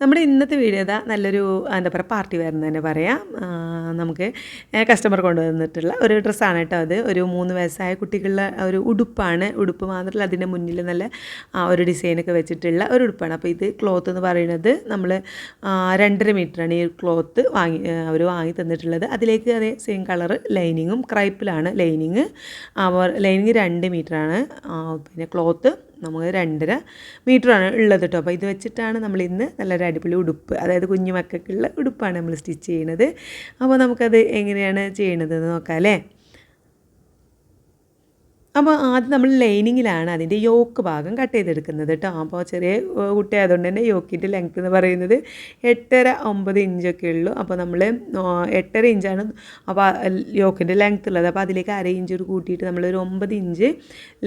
നമ്മുടെ ഇന്നത്തെ വീഡിയോ ഇതാ നല്ലൊരു എന്താ പറയുക പാർട്ടി വെയർ എന്ന് തന്നെ പറയാം. നമുക്ക് കസ്റ്റമർ കൊണ്ടുവന്നിട്ടുള്ള ഒരു ഡ്രസ്സാണ് കേട്ടോ അത്. ഒരു മൂന്ന് വയസ്സായ കുട്ടികളുടെ ഒരു ഉടുപ്പാണ്. ഉടുപ്പ് മാത്രമല്ല അതിന്റെ മുന്നിൽ നല്ല ഒരു ഡിസൈനൊക്കെ വെച്ചിട്ടുള്ള ഒരു ഉടുപ്പാണ്. അപ്പോൾ ഇത് ക്ലോത്ത് എന്ന് പറയുന്നത് നമ്മൾ രണ്ടര മീറ്ററാണ് ഈ ക്ലോത്ത് വാങ്ങി അവർ വാങ്ങി തന്നിട്ടുള്ളത്. അതിലേക്ക് അതേ സെയിം കളർ ലൈനിങ്ങും ക്രൈപ്പിലാണ് ലൈനിങ് ലൈനിങ് രണ്ട് മീറ്ററാണ്. പിന്നെ ക്ലോത്ത് നമുക്ക് രണ്ടര മീറ്ററാണ് ഉള്ളത് കേട്ടോ അപ്പോൾ ഇത് വെച്ചിട്ടാണ് നമ്മൾ ഇന്ന് നല്ലൊരു അടിപൊളി ഉടുപ്പ് അതായത് കുഞ്ഞു മക്കൾക്കുള്ള ഉടുപ്പാണ് നമ്മൾ സ്റ്റിച്ച് ചെയ്യുന്നത്. അപ്പോൾ നമുക്കത് എങ്ങനെയാണ് ചെയ്യണതെന്ന് നോക്കാം അല്ലേ? അപ്പോൾ ആദ്യം നമ്മൾ ലൈനിങ്ങിലാണ് അതിന്റെ യോക്ക് ഭാഗം കട്ട് ചെയ്തെടുക്കുന്നത് കേട്ടോ. അപ്പോൾ ചെറിയ കുട്ടി ആയതുകൊണ്ട് തന്നെ യോക്കിന്റെ ലെങ്ത് എന്ന് പറയുന്നത് എട്ടര ഒമ്പത് ഇഞ്ചൊക്കെ ഉള്ളൂ. അപ്പോൾ നമ്മൾ എട്ടര ഇഞ്ചാണ് അപ്പോൾ യോക്കിന്റെ ലെങ്ത് ഉള്ളത്. അപ്പോൾ അതിലേക്ക് അര ഇഞ്ച് ഒരു കൂട്ടിയിട്ട് ഒരു ഒമ്പത് ഇഞ്ച്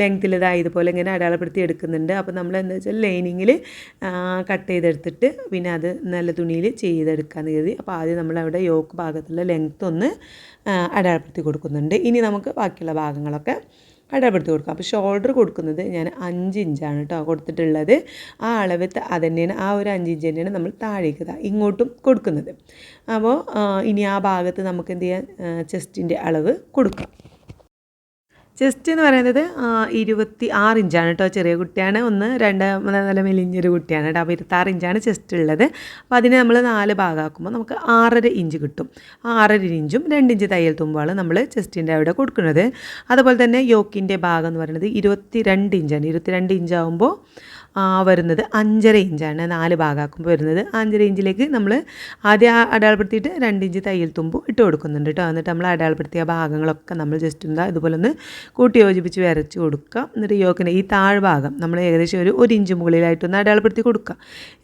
ലെങ്ത്തിലതാ ഇതുപോലെ ഇങ്ങനെ അടയാളപ്പെടുത്തി എടുക്കുന്നുണ്ട്. അപ്പോൾ നമ്മൾ എന്താ വെച്ചാൽ ലൈനിങ്ങിൽ കട്ട് ചെയ്തെടുത്തിട്ട് പിന്നെ അത് നല്ല തുണിയിൽ ചെയ്തെടുക്കാമെന്ന് കരുതി. അപ്പോൾ ആദ്യം നമ്മൾ അവിടെ യോക്ക് ഭാഗത്തുള്ള ലെങ്ത് ഒന്ന് അടയാളപ്പെടുത്തി കൊടുക്കുന്നുണ്ട്. ഇനി നമുക്ക് ബാക്കിയുള്ള ഭാഗങ്ങളൊക്കെ അടയാളപ്പെടുത്തി കൊടുക്കുക അപ്പോൾ ഷോൾഡർ കൊടുക്കുന്നത് ഞാൻ അഞ്ച് ഇഞ്ചാണ് കേട്ടോ കൊടുത്തിട്ടുള്ളത്. ആ അളവ് അത് തന്നെയാണ് ആ ഒരു അഞ്ച് ഇഞ്ച് തന്നെയാണ് നമ്മൾ താഴേക്ക് ഇങ്ങോട്ടും കൊടുക്കുന്നത്. അപ്പോൾ ഇനി ആ ഭാഗത്ത് നമുക്ക് എന്ത് ചെയ്യാം? ചെസ്റ്റിന്റെ അളവ് കൊടുക്കാം. ചെസ്റ്റ് എന്ന് പറയുന്നത് ഇരുപത്തി ആറ് ഇഞ്ചാണ് കേട്ടോ ചെറിയ കുട്ടിയാണ്. ഒന്ന് രണ്ട് നല്ല മെലിഞ്ഞൊരു കുട്ടിയാണ് കേട്ടോ അപ്പോൾ ഇരുപത്താറ് ഇഞ്ചാണ് ചെസ്റ്റ് ഉള്ളത്. അപ്പോൾ അതിനെ നമ്മൾ നാല് ഭാഗമാക്കുമ്പോൾ നമുക്ക് ആറര ഇഞ്ച് കിട്ടും. ആറര ഇഞ്ചും രണ്ട് ഇഞ്ച് തയ്യൽ തുമ്പാണ് നമ്മൾ ചെസ്റ്റിന്റെ അവിടെ കൊടുക്കുന്നത്. അതുപോലെ തന്നെ യോക്കിന്റെ ഭാഗം എന്ന് പറയുന്നത് ഇരുപത്തി രണ്ട് ഇഞ്ചാണ്. ഇരുപത്തിരണ്ട് ഇഞ്ചാകുമ്പോൾ ആ, വരുന്നത് അഞ്ചര ഇഞ്ചാണ്. നാല് ഭാഗമാക്കുമ്പോൾ വരുന്നത് അഞ്ചര ഇഞ്ചിലേക്ക് നമ്മൾ ആദ്യം ആ അടയാളപ്പെടുത്തിയിട്ട് രണ്ട് ഇഞ്ച് തയ്യൽ തുമ്പ് ഇട്ട് കൊടുക്കുന്നുണ്ട് കേട്ടോ എന്നിട്ട് നമ്മൾ അടയാളപ്പെടുത്തിയ ഭാഗങ്ങളൊക്കെ നമ്മൾ ജസ്റ്റ് എന്താ ഇതുപോലെ ഒന്ന് കൂട്ടി യോജിപ്പിച്ച് വരച്ച് കൊടുക്കുക എന്നിട്ട് യോക്കിന്റെ ഈ താഴ്ഭാഗം നമ്മൾ ഏകദേശം ഒരു ഒരു ഇഞ്ച് മുകളിലായിട്ടൊന്ന് അടയാളപ്പെടുത്തി കൊടുക്കുക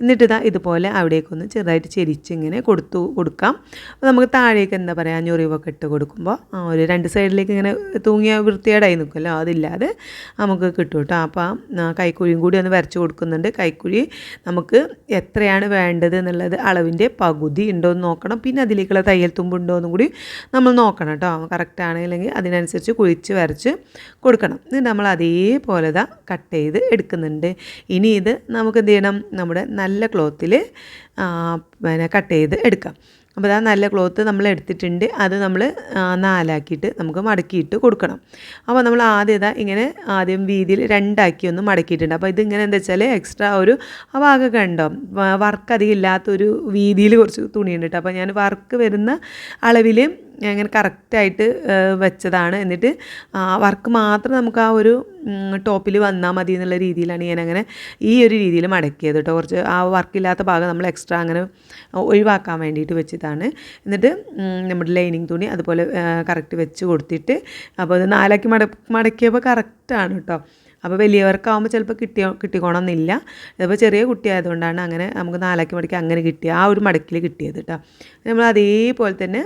എന്നിട്ട് ഇതാ ഇതുപോലെ അവിടേക്കൊന്ന് ചെറുതായിട്ട് ചെരിച്ചിങ്ങനെ കൊടുത്തു കൊടുക്കാം. നമുക്ക് താഴേക്ക് എന്താ പറയുക ഞൊറിവൊക്കെ ഇട്ട് കൊടുക്കുമ്പോൾ ആ ഒരു രണ്ട് സൈഡിലേക്ക് ഇങ്ങനെ തൂങ്ങിയ വൃത്തികേടായി നിൽക്കുമല്ലോ അതില്ലാതെ നമുക്ക് കിട്ടും കേട്ടോ അപ്പോൾ ആ കൈക്കുഴിയും കൂടി ഒന്ന് വരച്ച് കൊടുക്കുന്നുണ്ട്. കൈക്കുഴി നമുക്ക് എത്രയാണ് വേണ്ടത് എന്നുള്ളത് അളവിന്റെ പകുതി ഉണ്ടോ എന്ന് നോക്കണം. പിന്നെ അതിലേക്കുള്ള തയ്യൽ തുമ്പ് ഉണ്ടോ എന്നും കൂടി നമ്മൾ നോക്കണം കേട്ടോ. കറക്റ്റാണ് അല്ലെങ്കിൽ അതിനനുസരിച്ച് കുഴിച്ച് വരച്ച് കൊടുക്കണം. ഇത് നമ്മൾ അതേപോലെ ഇതാ കട്ട് ചെയ്ത് എടുക്കുന്നുണ്ട്. ഇനി ഇത് നമുക്ക് എന്ത് ചെയ്യണം? നമ്മുടെ നല്ല ക്ലോത്തിൽ പിന്നെ കട്ട് ചെയ്ത് എടുക്കാം. അപ്പോൾ ആ നല്ല ക്ലോത്ത് നമ്മൾ എടുത്തിട്ടുണ്ട്. അത് നമ്മൾ നാലാക്കിയിട്ട് നമുക്ക് മടക്കിയിട്ട് കൊടുക്കണം. അപ്പോൾ നമ്മൾ ആദ്യം ഇതാ ഇങ്ങനെ ആദ്യം വീതിയിൽ രണ്ടാക്കി ഒന്ന് മടക്കിയിട്ടുണ്ട്. അപ്പോൾ ഇതിങ്ങനെ എന്താ വെച്ചാൽ എക്സ്ട്രാ ഒരു ആ ഭാഗമൊക്കെ ഉണ്ടോ? വർക്ക് അധികം ഇല്ലാത്തൊരു വീതിയിൽ കുറച്ച് തുണിയുണ്ട് കേട്ടോ. അപ്പോൾ ഞാൻ വർക്ക് വരുന്ന അളവിൽ അങ്ങനെ കറക്റ്റായിട്ട് വെച്ചതാണ്. എന്നിട്ട് വർക്ക് മാത്രം നമുക്ക് ആ ഒരു ടോപ്പിൽ വന്നാൽ മതി എന്നുള്ള രീതിയിലാണ് ഞാൻ അങ്ങനെ ഈ ഒരു രീതിയിൽ മടക്കിയത് കേട്ടോ കുറച്ച് ആ വർക്കില്ലാത്ത ഭാഗം നമ്മൾ എക്സ്ട്രാ അങ്ങനെ ഒഴിവാക്കാൻ വേണ്ടിയിട്ട് വെച്ചതാണ്. എന്നിട്ട് നമ്മുടെ ലൈനിങ് തുണി അതുപോലെ കറക്റ്റ് വെച്ച് കൊടുത്തിട്ട് അപ്പോൾ അത് നാലാക്കി മട മടക്കിയപ്പോൾ കറക്റ്റാണ് കേട്ടോ അപ്പോൾ വലിയവർക്കാവുമ്പോൾ ചിലപ്പോൾ കിട്ടിയോ കിട്ടിക്കോണമെന്നില്ല ഇതിപ്പോൾ ചെറിയ കുട്ടിയായതുകൊണ്ടാണ് അങ്ങനെ നമുക്ക് നാലാക്കി മടക്കി അങ്ങനെ കിട്ടിയ ആ ഒരു മടക്കിൽ കിട്ടിയത് കേട്ടോ നമ്മൾ അതേപോലെ തന്നെ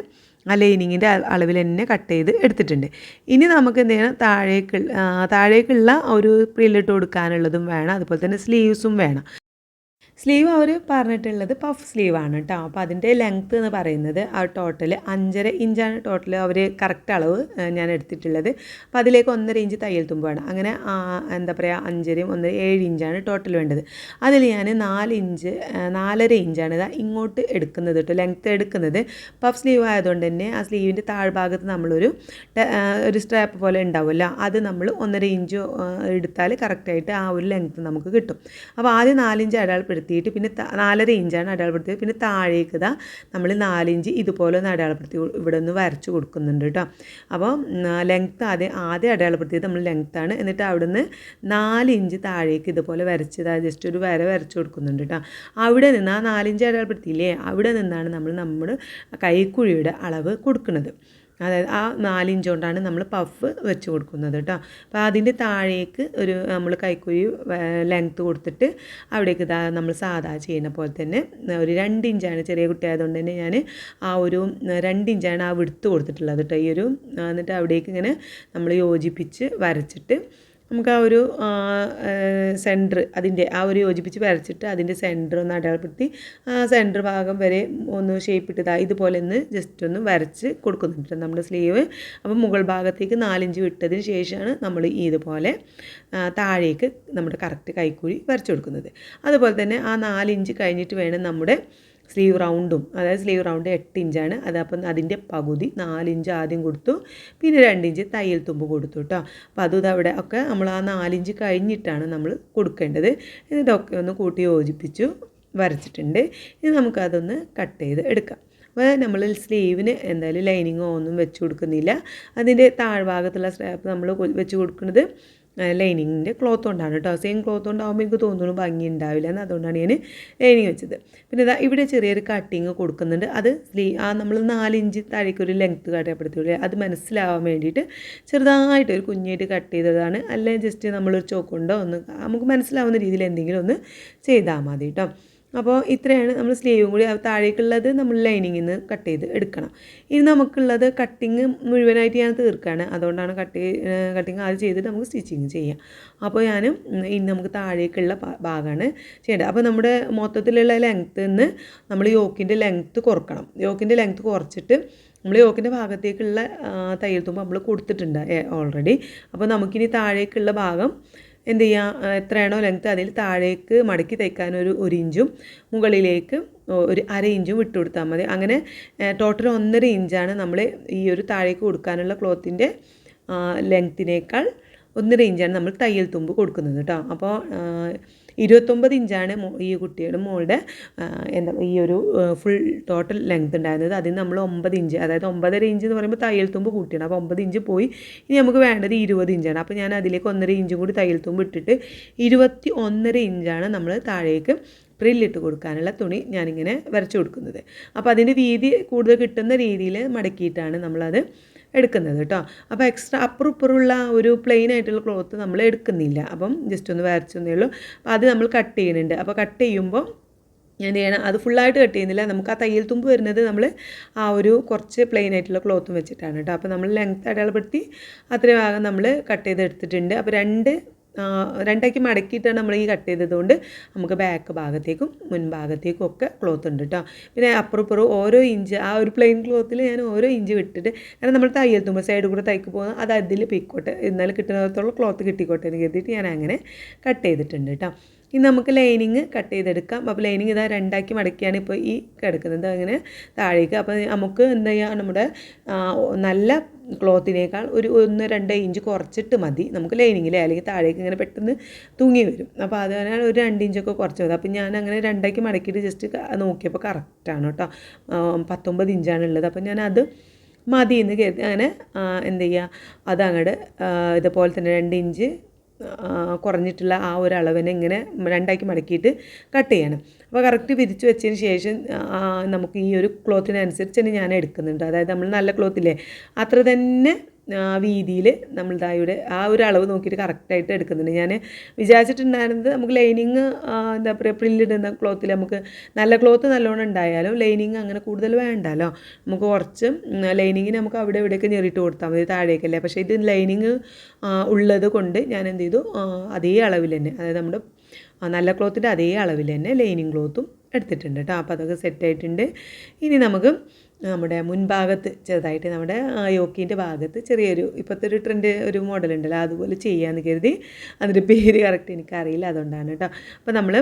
ആ ലൈനിങ്ങിന്റെ അളവിൽ തന്നെ കട്ട് ചെയ്ത് എടുത്തിട്ടുണ്ട്. ഇനി നമുക്ക് എന്ത് ചെയ്യണം? താഴേക്ക് താഴേക്കുള്ള ഒരു പ്രില്ലിട്ട് കൊടുക്കാനുള്ളതും വേണം. അതുപോലെ തന്നെ സ്ലീവ്സും വേണം. സ്ലീവ് അവർ പറഞ്ഞിട്ടുള്ളത് പഫ് സ്ലീവാണ് കേട്ടോ അപ്പോൾ അതിന്റെ ലെങ്ത്ത് എന്ന് പറയുന്നത് ആ ടോട്ടൽ അഞ്ചര ഇഞ്ചാണ് ടോട്ടൽ അവർ കറക്റ്റ് അളവ് ഞാൻ എടുത്തിട്ടുള്ളത്. അപ്പോൾ അതിലേക്ക് ഒന്നര ഇഞ്ച് തയ്യൽ തുമ്പാണ് അങ്ങനെ എന്താ പറയുക അഞ്ചരയും ഒന്നര ഏഴ് ഇഞ്ചാണ് ടോട്ടൽ വേണ്ടത്. അതിൽ ഞാൻ നാല് ഇഞ്ച് നാലര ഇഞ്ചാണ് ഇതാ ഇങ്ങോട്ട് എടുക്കുന്നത് കേട്ടോ ലെങ്ത്ത് എടുക്കുന്നത്. പഫ് സ്ലീവ് ആയതുകൊണ്ട് തന്നെ ആ സ്ലീവിന്റെ താഴ്ഭാഗത്ത് നമ്മളൊരു ഒരു സ്ട്രാപ്പ് പോലെ ഉണ്ടാവുമല്ലോ. അത് നമ്മൾ ഒന്നര ഇഞ്ച് എടുത്താൽ കറക്റ്റായിട്ട് ആ ഒരു ലെങ്ത്ത് നമുക്ക് കിട്ടും. അപ്പോൾ ആദ്യം നാലിഞ്ച് അടയാളപ്പെടുത്തിയിട്ട് പിന്നെ നാലര ഇഞ്ചാണ് അടയാളപ്പെടുത്തിയത്. പിന്നെ താഴേക്ക് ഇതാ നമ്മൾ നാലിഞ്ച് ഇതുപോലെ ഒന്ന് അടയാളപ്പെടുത്തി ഇവിടെ ഒന്ന് വരച്ച് കൊടുക്കുന്നുണ്ട് കേട്ടോ അപ്പോൾ ലെങ്ത്ത് ആദ്യം ആദ്യം അടയാളപ്പെടുത്തിയത് നമ്മൾ ലെങ്ത്താണ് എന്നിട്ട് അവിടുന്ന് നാല് ഇഞ്ച് താഴേക്ക് ഇതുപോലെ വരച്ചത് ജസ്റ്റ് ഒരു വര വരച്ച് കൊടുക്കുന്നുണ്ട് കേട്ടോ അവിടെ നിന്ന് ആ നാലിഞ്ച് അടയാളപ്പെടുത്തിയില്ലേ? അവിടെ നിന്നാണ് നമ്മൾ നമ്മുടെ കൈക്കുഴിയുടെ അളവ് കൊടുക്കുന്നത് അതായത് ആ നാലിഞ്ച് കൊണ്ടാണ് നമ്മൾ പഫ് വെച്ച് കൊടുക്കുന്നത് കേട്ടോ അപ്പോൾ അതിന്റെ താഴേക്ക് ഒരു നമ്മൾ കൈക്കുഴി ലെങ്ത്ത് കൊടുത്തിട്ട് അവിടേക്ക് ഇതാ നമ്മൾ സാധാ ചെയ്യുന്ന പോലെ തന്നെ ഒരു രണ്ട് ഇഞ്ചാണ് ചെറിയ കുട്ടിയായതുകൊണ്ട് തന്നെ ഞാൻ ആ ഒരു രണ്ട് ഇഞ്ചാണ് ആ വിടുത്ത് കൊടുത്തിട്ടുള്ളത് കേട്ടോ ഈ ഒരു എന്നിട്ട് അവിടേക്ക് ഇങ്ങനെ നമ്മൾ യോജിപ്പിച്ച് വരച്ചിട്ട് നമുക്ക് ആ ഒരു സെന്റർ അതിന്റെ ആ ഒരു യോജിപ്പിച്ച് വരച്ചിട്ട് അതിന്റെ സെന്റർ ഒന്ന് അടയാളപ്പെടുത്തി ആ സെന്റർ ഭാഗം വരെ ഒന്ന് ഷേപ്പ് ഇട്ടതാ ഇതുപോലെ ഒന്ന് ജസ്റ്റ് ഒന്ന് വരച്ച് കൊടുക്കുന്നുണ്ട് നമ്മുടെ സ്ലീവ് അപ്പോൾ മുകൾ ഭാഗത്തേക്ക് നാലിഞ്ച് വിട്ടതിന് ശേഷമാണ് നമ്മൾ ഇതുപോലെ താഴേക്ക് നമ്മുടെ കറക്റ്റ് കൈക്കൂലി വരച്ചു കൊടുക്കുന്നത്. അതുപോലെ തന്നെ ആ നാലിഞ്ച് കഴിഞ്ഞിട്ട് വേണം നമ്മുടെ സ്ലീവ് റൗണ്ടും അതായത് സ്ലീവ് റൗണ്ട് എട്ട് ഇഞ്ചാണ് അതപ്പം അതിന്റെ പകുതി നാലിഞ്ച് ആദ്യം കൊടുത്തു. പിന്നെ രണ്ടിഞ്ച് തയ്യൽ തുമ്പ് കൊടുത്തു കേട്ടോ അപ്പോൾ അതും അവിടെ ഒക്കെ നമ്മൾ ആ നാലിഞ്ച് കഴിഞ്ഞിട്ടാണ് നമ്മൾ കൊടുക്കേണ്ടത്. ഇതൊക്കെ ഒന്ന് കൂട്ടി യോജിപ്പിച്ചു വരച്ചിട്ടുണ്ട്. ഇനി നമുക്കതൊന്ന് കട്ട് ചെയ്ത് എടുക്കാം. അപ്പോൾ നമ്മൾ സ്ലീവിന് എന്തായാലും ലൈനിങ്ങോ ഒന്നും വെച്ച് കൊടുക്കുന്നില്ല. അതിന്റെ താഴ്ഭാഗത്തുള്ള സ്ട്രാപ്പ് നമ്മൾ വെച്ച് കൊടുക്കുന്നത് ലൈനിങ്ങിന്റെ ക്ലോത്ത് കൊണ്ടാണ് കേട്ടോ. സെയിം ക്ലോത്ത് കൊണ്ടാകുമ്പോൾ എനിക്ക് തോന്നുന്നു ഭംഗി ഉണ്ടാവില്ല എന്ന് അതുകൊണ്ടാണ് ഞാൻ ലൈനിങ് വെച്ചത്. പിന്നെ ഇതാ ഇവിടെ ചെറിയൊരു കട്ടിങ് കൊടുക്കുന്നുണ്ട്. അത് സ്ലീ ആ നമ്മൾ നാലിഞ്ച് താഴേക്ക് ഒരു ലെങ്ത്ത് കാട്ടപ്പെടുത്തില്ലേ അത് മനസ്സിലാവാൻ വേണ്ടിയിട്ട് ചെറുതായിട്ട് ഒരു കുഞ്ഞായിട്ട് കട്ട് ചെയ്തതാണ്. അല്ലെങ്കിൽ ജസ്റ്റ് നമ്മളൊരു ചോക്കുണ്ടോ ഒന്ന് നമുക്ക് മനസ്സിലാവുന്ന രീതിയിൽ എന്തെങ്കിലും ഒന്ന് ചെയ്താൽ മതി കേട്ടോ. അപ്പോൾ ഇത്രയാണ് നമ്മൾ സ്ലീവും കൂടി താഴേക്കുള്ളത് നമ്മൾ ലൈനിങ്ങിൽ നിന്ന് കട്ട് ചെയ്ത് എടുക്കണം. ഇനി നമുക്കുള്ളത് കട്ടിങ് മുഴുവനായിട്ട് ഞാൻ തീർക്കുകയാണ് അതുകൊണ്ടാണ് കട്ട് കട്ടിങ് ആദ്യം ചെയ്തിട്ട് നമുക്ക് സ്റ്റിച്ചിങ് ചെയ്യാം. അപ്പോൾ ഞാൻ ഇനി നമുക്ക് താഴേക്കുള്ള ഭാഗമാണ് ചെയ്യേണ്ടത്. അപ്പോൾ നമ്മുടെ മൊത്തത്തിലുള്ള ലെങ്ത്ത് നിന്ന് നമ്മൾ യോക്കിന്റെ ലെങ്ത്ത് കുറക്കണം. യോക്കിന്റെ ലെങ്ത്ത് കുറച്ചിട്ട് നമ്മൾ യോക്കിന്റെ ഭാഗത്തേക്കുള്ള തയ്യൽ തുമ്പ് നമ്മൾ കൊടുത്തിട്ടുണ്ട് ഓൾറെഡി അപ്പോൾ നമുക്കിനി താഴേക്കുള്ള ഭാഗം എന്ത് ചെയ്യുക എത്രയാണോ ലെങ്ത്ത് അതിൽ താഴേക്ക് മടക്കി തയ്ക്കാൻ ഒരു ഒരു ഇഞ്ചും മുകളിലേക്ക് ഒരു അര ഇഞ്ചും വിട്ടു കൊടുത്താൽ മതി. അങ്ങനെ ടോട്ടൽ ഒന്നര ഇഞ്ചാണ് നമ്മൾ ഈ ഒരു താഴേക്ക് കൊടുക്കാനുള്ള ക്ലോത്തിന്റെ ലെങ്ത്തിനേക്കാൾ ഒന്നര ഇഞ്ചാണ് നമ്മൾ തയ്യൽ തുമ്പ് കൊടുക്കുന്നത് കേട്ടോ അപ്പോൾ ഇരുപത്തൊമ്പത് ഇഞ്ചാണ് ഈ കുട്ടിയുടെ മോളുടെ എന്താ ഈ ഒരു ഫുൾ ടോട്ടൽ ലെങ്ത് ഉണ്ടായിരുന്നത്. അതിന് നമ്മൾ ഒമ്പത് ഇഞ്ച് അതായത് ഒമ്പതര ഇഞ്ച് എന്ന് പറയുമ്പോൾ തയ്യൽ തുമ്പ് കൂട്ടിയാണ്. അപ്പോൾ ഒമ്പത് ഇഞ്ച് പോയി. ഇനി നമുക്ക് വേണ്ടത് ഇരുപത് ഇഞ്ചാണ്. അപ്പോൾ ഞാൻ അതിലേക്ക് ഒന്നര ഇഞ്ച് കൂടി തയ്യൽ തുമ്പ് ഇട്ടിട്ട് ഇരുപത്തി ഒന്നര ഇഞ്ചാണ് നമ്മൾ താഴേക്ക് പ്രില്ലിട്ട് കൊടുക്കാനുള്ള തുണി ഞാനിങ്ങനെ വരച്ചു കൊടുക്കുന്നത്. അപ്പോൾ അതിന്റെ വീതി കൂടുതൽ കിട്ടുന്ന രീതിയിൽ മടക്കിയിട്ടാണ് നമ്മളത് എടുക്കുന്നത് കേട്ടോ. അപ്പോൾ എക്സ്ട്രാ അപ്പുറം ഇപ്പുറമുള്ള ഒരു പ്ലെയിൻ ആയിട്ടുള്ള ക്ലോത്ത് നമ്മൾ എടുക്കുന്നില്ല. അപ്പം ജസ്റ്റ് ഒന്ന് വരച്ചൊന്നേ ഉള്ളൂ. അപ്പോൾ അത് നമ്മൾ കട്ട് ചെയ്യുന്നുണ്ട്. അപ്പോൾ കട്ട് ചെയ്യുമ്പോൾ ഞാൻ ചെയ്യണം? അത് ഫുള്ളായിട്ട് കട്ട് ചെയ്യുന്നില്ല. നമുക്ക് ആ തയ്യൽ തുമ്പ് വരുന്നത് നമ്മൾ ആ ഒരു കുറച്ച് പ്ലെയിൻ ആയിട്ടുള്ള ക്ലോത്തും വെച്ചിട്ടാണ് കേട്ടോ. അപ്പോൾ നമ്മൾ ലെങ്ത് അടയാളപ്പെടുത്തി അത്രയും ഭാഗം നമ്മൾ കട്ട് ചെയ്തെടുത്തിട്ടുണ്ട്. അപ്പോൾ രണ്ട് രണ്ടാക്കി മടക്കിയിട്ടാണ് നമ്മൾ ഈ കട്ട് ചെയ്തതുകൊണ്ട് നമുക്ക് ബാക്ക് ഭാഗത്തേക്കും മുൻഭാഗത്തേക്കും ഒക്കെ ക്ലോത്ത് ഉണ്ട് കേട്ടോ പിന്നെ അപ്പുറം ഇപ്പുറം ഓരോ ഇഞ്ച് ആ ഒരു പ്ലെയിൻ ക്ലോത്തിൽ ഞാൻ ഓരോ ഇഞ്ച് വിട്ടിട്ട് കാരണം നമ്മൾ തയ്യൽ തുമ്പോൾ സൈഡ് കൂടെ തയ്ക്ക് പോകുന്ന അത് അതിൽ പിക്കോട്ടെ എന്നാലും കിട്ടുന്നിടത്തോളം ക്ലോത്ത് കിട്ടിക്കോട്ടെ എന്ന് കരുതിയിട്ട് ഞാൻ അങ്ങനെ കട്ട് ചെയ്തിട്ടുണ്ട് കേട്ടോ ഇനി നമുക്ക് ലൈനിങ് കട്ട് ചെയ്തെടുക്കാം. അപ്പോൾ ലൈനിങ് ഇതാ രണ്ടാക്കി മടക്കിയാണ് ഇപ്പോൾ ഈ കിടക്കുന്നത്. അങ്ങനെ താഴേക്ക്. അപ്പോൾ നമുക്ക് എന്താ ചെയ്യുക നമ്മുടെ നല്ല ക്ലോത്തിനേക്കാൾ ഒരു ഒന്ന് രണ്ട് ഇഞ്ച് കുറച്ചിട്ട് മതി. നമുക്ക് ലൈനിങ്ങിൽ അല്ലെങ്കിൽ താഴേക്ക് ഇങ്ങനെ പെട്ടെന്ന് തൂങ്ങി വരും. അപ്പോൾ അതുപോലെ ഒരു രണ്ട് ഇഞ്ചൊക്കെ കുറച്ച് മതി. അപ്പോൾ ഞാൻ അങ്ങനെ രണ്ടാക്കി മടക്കിയിട്ട് ജസ്റ്റ് നോക്കിയപ്പോൾ കറക്റ്റാണ് കേട്ടോ പത്തൊമ്പത് ഇഞ്ചാണ് ഉള്ളത്. അപ്പോൾ അത് മതി എന്ന് കരുതി അങ്ങനെ എന്ത് ചെയ്യുക അതങ്ങോട്ട് ഇതുപോലെ തന്നെ രണ്ട് ഇഞ്ച് കുറഞ്ഞിട്ടുള്ള ആ ഒരു അളവിനെ ഇങ്ങനെ രണ്ടാക്കി മടക്കിയിട്ട് കട്ട് ചെയ്യണം. അപ്പോൾ കറക്റ്റ് വിരിച്ച് വെച്ചതിന് ശേഷം നമുക്ക് ഈ ഒരു ക്ലോത്തിനനുസരിച്ച് തന്നെ ഞാൻ എടുക്കുന്നുണ്ട്. അതായത് നമ്മൾ നല്ല ക്ലോത്തില്ലേ അത്ര തന്നെ വീതിയിൽ നമ്മൾ ഇവിടെ ആ ഒരു അളവ് നോക്കിയിട്ട് കറക്റ്റായിട്ട് എടുക്കുന്നുണ്ട്. ഞാൻ വിചാരിച്ചിട്ടുണ്ടായിരുന്നത് നമുക്ക് ലൈനിങ് എന്താ പറയുക പ്രില്ലിടുന്ന ക്ലോത്തിൽ നമുക്ക് നല്ല ക്ലോത്ത് നല്ലോണം ഉണ്ടായാലും ലൈനിങ് അങ്ങനെ കൂടുതൽ വേണ്ടല്ലോ. നമുക്ക് കുറച്ച് ലൈനിങ്ങിന് നമുക്ക് അവിടെ ഇവിടെയൊക്കെ ഞെറിയിട്ട് കൊടുത്താൽ മതി താഴേക്കല്ലേ. പക്ഷേ ഇത് ലൈനിങ് ഉള്ളത് കൊണ്ട് ഞാൻ എന്ത് ചെയ്തു? അതേ അളവിൽ തന്നെ അതായത് നമ്മുടെ നല്ല ക്ലോത്തിന്റെ അതേ അളവിൽ തന്നെ ലൈനിങ് ക്ലോത്തും എടുത്തിട്ടുണ്ട് കേട്ടോ അപ്പോൾ അതൊക്കെ സെറ്റായിട്ടുണ്ട് ഇനി നമുക്ക് നമ്മുടെ മുൻഭാഗത്ത് ചെറുതായിട്ട് നമ്മുടെ യോക്കിന്റെ ഭാഗത്ത് ചെറിയൊരു ഇപ്പോഴത്തെ ഒരു ട്രെൻഡ് ഒരു മോഡലുണ്ടല്ലോ അതുപോലെ ചെയ്യാമെന്ന് കരുതി. അതിന്റെ പേര് കറക്റ്റ് എനിക്കറിയില്ല അതുകൊണ്ടാണ് കേട്ടോ. അപ്പോൾ നമ്മൾ